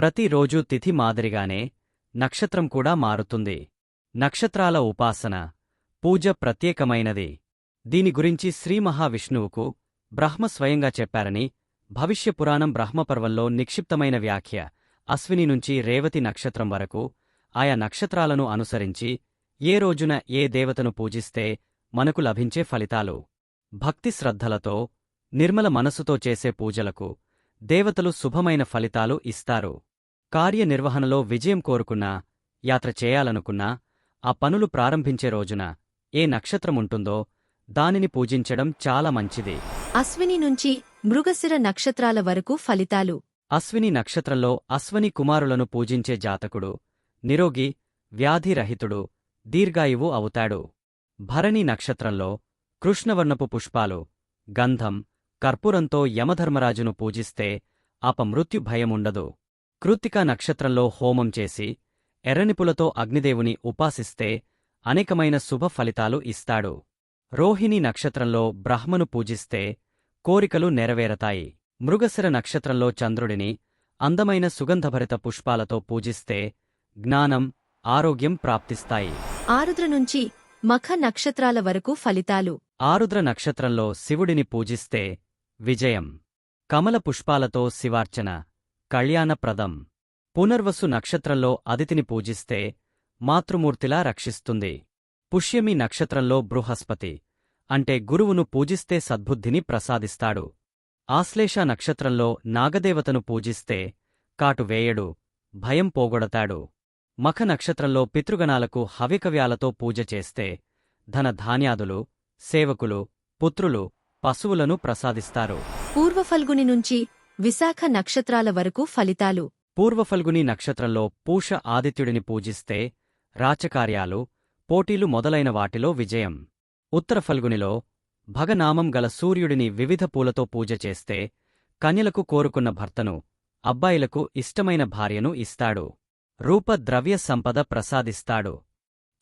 ప్రతిరోజూ తిథి మాదిరిగానే నక్షత్రం కూడా మారుతుంది. నక్షత్రాల ఉపాసన పూజ ప్రత్యేకమైనది. దీని గురించి శ్రీ మహావిష్ణువుకు బ్రహ్మ స్వయంగా చెప్పారని భవిష్యపురాణం బ్రహ్మపర్వంలో నిక్షిప్తమైన వ్యాఖ్య అశ్విని నుంచి రేవతి నక్షత్రం వరకు ఆయా నక్షత్రాలను అనుసరించి ఏ రోజున ఏ దేవతను పూజిస్తే మనకు లభించే ఫలితాలు. భక్తి శ్రద్ధలతో నిర్మల మనసుతో చేసే పూజలకు దేవతలు శుభమైన ఫలితాలు ఇస్తారు. కార్యనిర్వహణలో విజయం కోరుకున్నా యాత్ర చేయాలనుకున్నా ఆ పనులు ప్రారంభించే రోజున ఏ నక్షత్రముంటుందో దానిని పూజించడం చాలా మంచిది. అశ్విని నుంచి మృగశిర నక్షత్రాల వరకు ఫలితాలు. అశ్విని నక్షత్రంలో అశ్వని కుమారులను పూజించే జాతకుడు నిరోగి వ్యాధిరహితుడు దీర్ఘాయువు అవుతాడు. భరణి నక్షత్రంలో కృష్ణవర్ణపు పుష్పాలు గంధం కర్పూరంతో యమధర్మరాజును పూజిస్తే అపమృత్యు భయముండదు కృత్తికా నక్షత్రంలో హోమం చేసి ఎర్రనిపులతో అగ్నిదేవుని ఉపాసిస్తే అనేకమైన శుభ ఫలితాలు ఇస్తాడు. రోహిణి నక్షత్రంలో బ్రహ్మను పూజిస్తే కోరికలు నెరవేరతాయి. మృగశిర నక్షత్రంలో చంద్రుడిని అందమైన సుగంధభరిత పుష్పాలతో పూజిస్తే జ్ఞానం ఆరోగ్యం ప్రాప్తిస్తాయి. ఆరుద్ర నుంచి మఖ నక్షత్రాల వరకు ఫలితాలు. ఆరుద్ర నక్షత్రంలో శివుడిని పూజిస్తే విజయం. కమల పుష్పాలతో శివార్చన. కళ్యాణప్రదం. పునర్వసు నక్షత్రంలో అదితిని పూజిస్తే మాతృమూర్తిలా రక్షిస్తుంది. పుష్యమి నక్షత్రంలో బృహస్పతి. అంటే గురువును పూజిస్తే సద్బుద్ధిని ప్రసాదిస్తాడు. ఆశ్లేష నక్షత్రంలో నాగదేవతను పూజిస్తే కాటు వేయడు భయం పోగొడతాడు. మఖ నక్షత్రంలో పితృగణాలకు హవికవ్యాలతో పూజ చేస్తే ధన ధాన్యాదులు సేవకులు పుత్రులు పశువులను ప్రసాదిస్తారు. పూర్వఫల్గుని నుంచి విశాఖ నక్షత్రాల వరకు ఫలితాలు. పూర్వఫల్గుని నక్షత్రంలో పూష ఆదిత్యుడిని పూజిస్తే రాచకార్యాలు పోటీలు మొదలైన వాటిలో విజయం. ఉత్తర ఫల్గునిలో భగనామం గల సూర్యుడిని వివిధ పూలతో పూజ చేస్తే కన్యలకు కోరుకున్న భర్తను అబ్బాయిలకు ఇష్టమైన భార్యను ఇస్తాడు. రూప ద్రవ్య సంపద ప్రసాదిస్తాడు.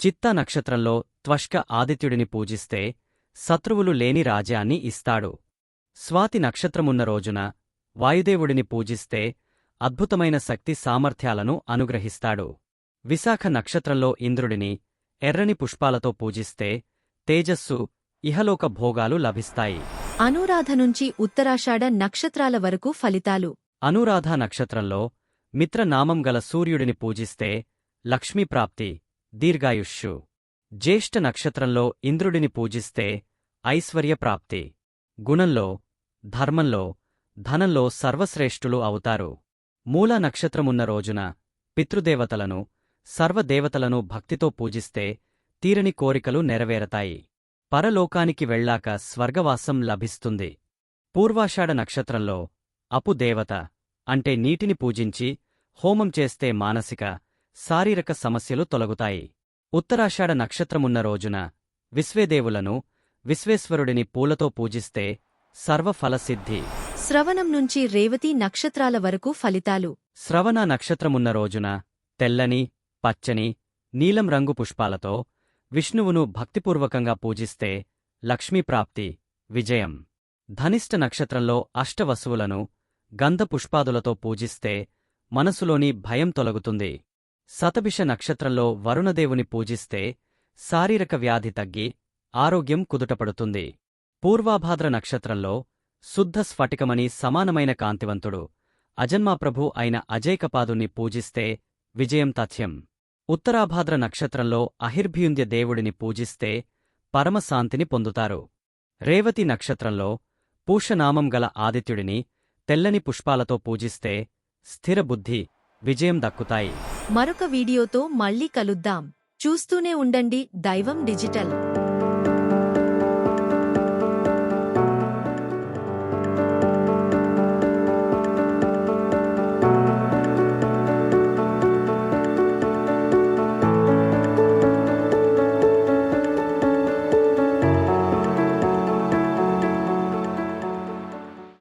చిత్త నక్షత్రంలో త్వష్క ఆదిత్యుడిని పూజిస్తే శత్రువులు లేని రాజ్యాన్ని ఇస్తాడు. స్వాతి నక్షత్రమున్న రోజున వాయుదేవుడిని పూజిస్తే అద్భుతమైన శక్తి సామర్థ్యాలను అనుగ్రహిస్తాడు. విశాఖ నక్షత్రంలో ఇంద్రుడిని ఎర్రని పుష్పాలతో పూజిస్తే తేజస్సు ఇహలోక భోగాలు లభిస్తాయి. అనురాధ నుంచి ఉత్తరాషాఢ నక్షత్రాల వరకు ఫలితాలు. అనురాధ నక్షత్రంలో మిత్రనామం గల సూర్యుడిని పూజిస్తే లక్ష్మీప్రాప్తి దీర్ఘాయుష్షు. జ్యేష్ఠ నక్షత్రంలో ఇంద్రుడిని పూజిస్తే ఐశ్వర్యప్రాప్తి గుణంలో ధర్మంలో ధనంలో సర్వశ్రేష్ఠులు అవుతారు. మూల నక్షత్రమున్న రోజున పితృదేవతలను సర్వదేవతలను భక్తితో పూజిస్తే తీరని కోరికలు నెరవేరతాయి. పరలోకానికి వెళ్ళాక స్వర్గవాసం లభిస్తుంది. పూర్వాషాఢ నక్షత్రంలో అపుదేవత అంటే నీటిని పూజించి హోమం చేస్తే మానసిక శారీరక సమస్యలు తొలగుతాయి. ఉత్తరాషాఢ నక్షత్రమున్న రోజున విశ్వేదేవులను విశ్వేశ్వరుడిని పూలతో పూజిస్తే సర్వఫలసిద్ధి. శ్రవణం నుంచి రేవతి నక్షత్రాల వరకు ఫలితాలు. శ్రవణ నక్షత్రమున్న రోజున తెల్లని పచ్చని నీలం రంగు పుష్పాలతో విష్ణువును భక్తిపూర్వకంగా పూజిస్తే లక్ష్మీప్రాప్తి విజయం. ధనిష్ట నక్షత్రంలో అష్టవసువులను గంధ పుష్పాదులతో పూజిస్తే మనసులోని భయం తొలగుతుంది. శతభిష నక్షత్రంలో వరుణదేవుని పూజిస్తే శారీరక వ్యాధి తగ్గి ఆరోగ్యం కుదుటపడుతుంది. పూర్వాభాద్ర నక్షత్రంలో శుద్ధ స్ఫటికమని సమానమైన కాంతివంతుడు. అజన్మాప్రభు అయిన అజైకపాదుని పూజిస్తే విజయం తథ్యం. ఉత్తరాభాద్ర నక్షత్రంలో అహిర్భ్యుంద్య దేవుడిని పూజిస్తే పరమశాంతిని పొందుతారు. రేవతి నక్షత్రంలో పూషనామం గల ఆదిత్యుడిని తెల్లని పుష్పాలతో పూజిస్తే స్థిరబుద్ధి విజయం దక్కుతాయి. మరొక వీడియోతో మళ్ళీ కలుద్దాం. చూస్తూనే ఉండండి దైవం డిజిటల్.